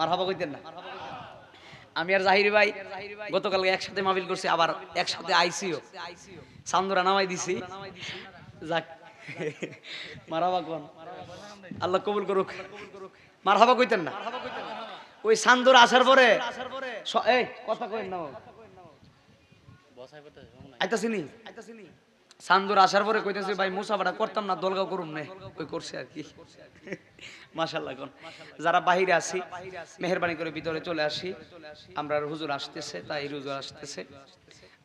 মার হাবা কইতেন না। আমি আর জাহির ভাই গতকালকে একসাথে মাহফিল করছি, আবার একসাথে আইসিও। সান্দুরা নামাই দিছি। যাক মারাবা কোন? আল্লাহ কবুল করুক। মার হাবা কইতেন না? ওই সান্দুর আসার পরে এই, কথা কইন না আইতাছিনি আইতাছিনি সান্দুর আসার পরে কইতেছি, ভাই মুসাফাটা করতাম না, দলগাঁও করুম নে। ওই করছে আর কি। মাশাল্লাহ যারা বাহিরে আছি, মেহরবানি করে ভিতরে চলে আসি, আমরা হুজুর আসতেছে, তাই হুজুর আসতেছে।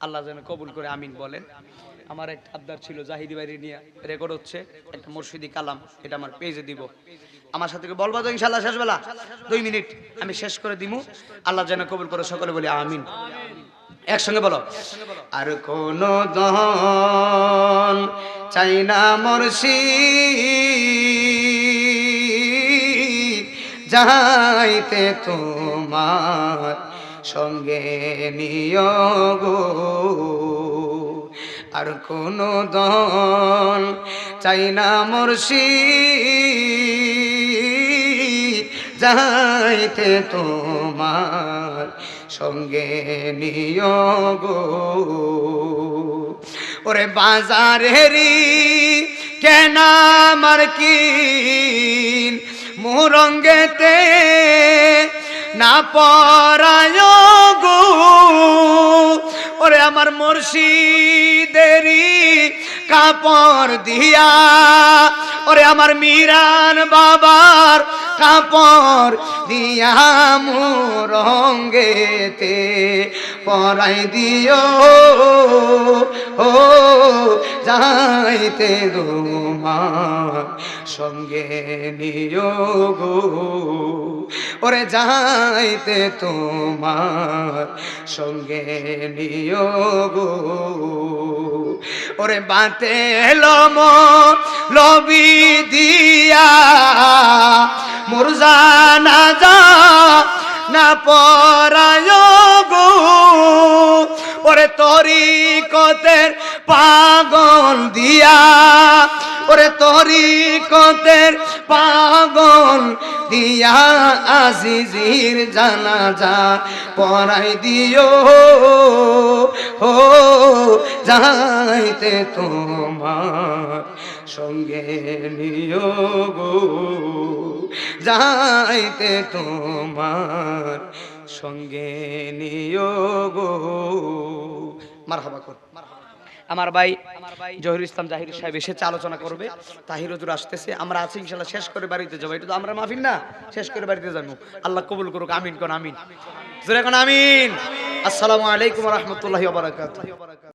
আল্লাহ যেন কবুল করে, আমিন বলেন। আমার একটা আবদার ছিল জাহিদি বাইরে নিয়ে রেকর্ড হচ্ছে, একটা মুর্শিদি কালাম, এটা আমার পেজে দিব। আমার সাথে বলবা তো ইনশাল্লাহ শেষবেলা? দুই মিনিট, আমি শেষ করে দিমু। আল্লাহ যেন কবুল করে, সকলে বলি আমিন। একসঙ্গে বলো। আর কোন দন চাই না মরসি যাইতে তোমার সঙ্গে নিয়োগ আর কোন দন চাই না মরসি যাইতে তোমার সঙ্গে নিয়োগ ওরে বাজারেরি কেন আমার কিন মুরঙ্গেতে না পরায় গো ওরে আমার মুর্শিদেরি কাপড় দিয়া। ওরে আমার মিরান বাবার কাপড় দিয়া মুরঙ্গেতে পরাই দিও। ও যাইতে তোমার সঙ্গে নিয়োগ ওরে যাইতে তোমার সঙ্গে নিয়োগ ওরে বাতে লম, লবি দিয়া মুরজানা যা, না পরায় ওরে তরি কতের পাগল দিয়া। ওরে তরি কতের পাগল দিয়া আজিজির জানাজা পরাই দিও। ও যাইতে তোমার সঙ্গে নিয়োগ যাইতে তোমার সঙ্গে নিয়োগ আমার ভাই জহির ইসলাম জাহির সাহেব এসেছে, আলোচনা করবে। তাহির হজুর আসতেছে। আমরা আছি, ইনশাল্লাহ শেষ করে বাড়িতে যাব। এটা তো আমরা মাফিন না, শেষ করে বাড়িতে যাব। আল্লাহ কবুল করুক, আমিন কোন, আমিন। আমিন। আসসালামু আলাইকুম রহমতুল্লাহ